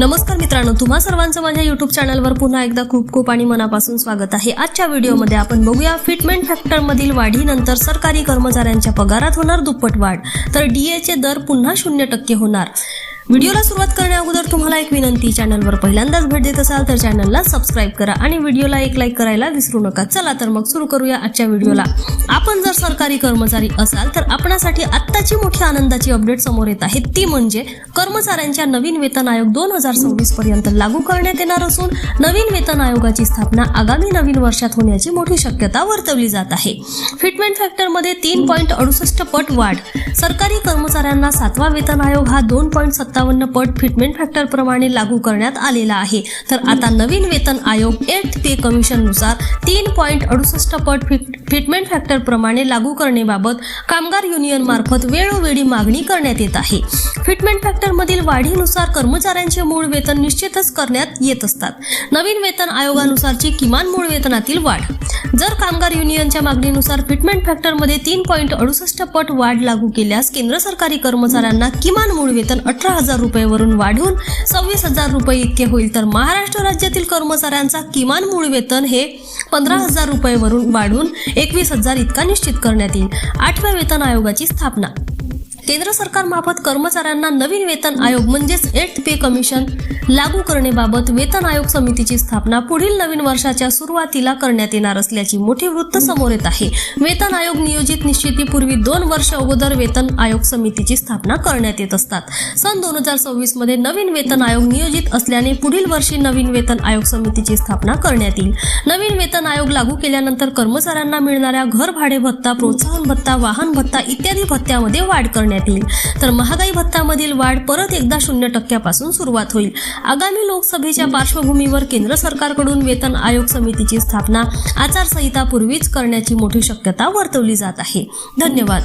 नमस्कार मित्रांनो तुम्हा सर्वांचं माझ्या युट्यूब चॅनलवर पुन्हा एकदा खूप खूप आणि मनापासून स्वागत आहे. आजच्या व्हिडिओमध्ये आपण बघूया फिटमेंट फॅक्टरमधील वाढीनंतर सरकारी कर्मचाऱ्यांच्या पगारात होणार दुप्पट वाढ. तर डीएचे दर पुन्हा शून्य टक्के होणार. व्हिडिओला सुरुवात करण्या अगोदर तुम्हाला एक विनंती चॅनलवर पहिल्यांदाच भेट देत असाल तर चॅनलला सबस्क्राईब करा आणि व्हिडिओला एक लाईक करायला विसरू नका. चला तर मग सुरू करूया आजच्या व्हिडिओला. आपण जर सरकारी कर्मचारी असाल तर आपणासाठी आत्ताची मोठी आनंदाची अपडेट समोर येत आहे. ती म्हणजे कर्मचाऱ्यांच्या नवीन वेतन आयोग दोन हजार सव्वीस पर्यंत लागू करण्यात येणार असून नवीन वेतन आयोगाची स्थापना आगामी नवीन वर्षात होण्याची मोठी शक्यता वर्तवली जात आहे. फिटमेंट फॅक्टरमध्ये तीन पॉईंट अडुसष्ट पट वाढ. सरकारी कर्मचाऱ्यांना सातवा वेतन आयोग हा दोन पॉईंट सत्तावन्न पट फिटमेंट फॅक्टर प्रमाणे लागू करण्यात आलेला आहे. तर आता नवीन वेतन आयोग एट पे कमिशननुसार तीन पॉईंट अडुसष्ट पट फिट फिटमेंट फॅक्टर प्रमाणे लागू करण्याबाबत कामगार युनियन मार्फत वेळोवेळी मागणी करण्यात येत आहे. फिटमेंट फॅक्टर मधील वाढीनुसार कर्मचाऱ्यांचे मूळ वेतन निश्चितच करण्यात येत असतात. नवीन वेतन आयोगानुसारची किमान मूळ वेतनातील वाढ. जर कामगार युनियनच्या मागणीनुसार फिटमेंट फॅक्टरमध्ये तीन पॉईंट अडुसष्ट पट वाढ लागू केल्यास केंद्र सरकारी कर्मचाऱ्यांना किमान मूळ वेतन अठरा हजार रुपयेवरून वाढून सव्वीस हजार रुपये इतके होईल. तर महाराष्ट्र राज्यातील कर्मचाऱ्यांचा किमान मूळ वेतन हे पंधरा हजार रुपयेवरून वाढून एकवीस हजार इतका निश्चित करण्यात येईल. आठव्या वेतन आयोगाची स्थापना. केंद्र सरकारमार्फत कर्मचाऱ्यांना नवीन वेतन आयोग म्हणजेच एट पे कमिशन लागू करण्याबाबत वेतन आयोग समितीची स्थापना पुढील नवीन वर्षाच्या सुरुवातीला करण्यात येणार असल्याची मोठी वृत्त समोर येत आहे. वेतन आयोग नियोजित निश्चितीपूर्वी दोन वर्ष अगोदर वेतन आयोग समितीची स्थापना करण्यात येत असतात. सन दोन हजार सव्वीसमध्ये नवीन वेतन आयोग नियोजित असल्याने पुढील वर्षी नवीन वेतन आयोग समितीची स्थापना करण्यात येईल. नवीन वेतन आयोग लागू केल्यानंतर कर्मचाऱ्यांना मिळणाऱ्या घर भाडे भत्ता प्रोत्साहन भत्ता वाहन भत्ता इत्यादी भत्त्यामध्ये वाढ करण्यात येईल तर महागाई भत्त्यामधील वाढ परत एकदा शून्य टक्क्यापासून सुरुवात होईल. आगामी लोकसभेच्या पार्श्वभूमीवर केंद्र सरकारकडून वेतन आयोग समितीची स्थापना आचारसंहिता पूर्वीच करण्याची मोठी शक्यता वर्तवली जात आहे. धन्यवाद.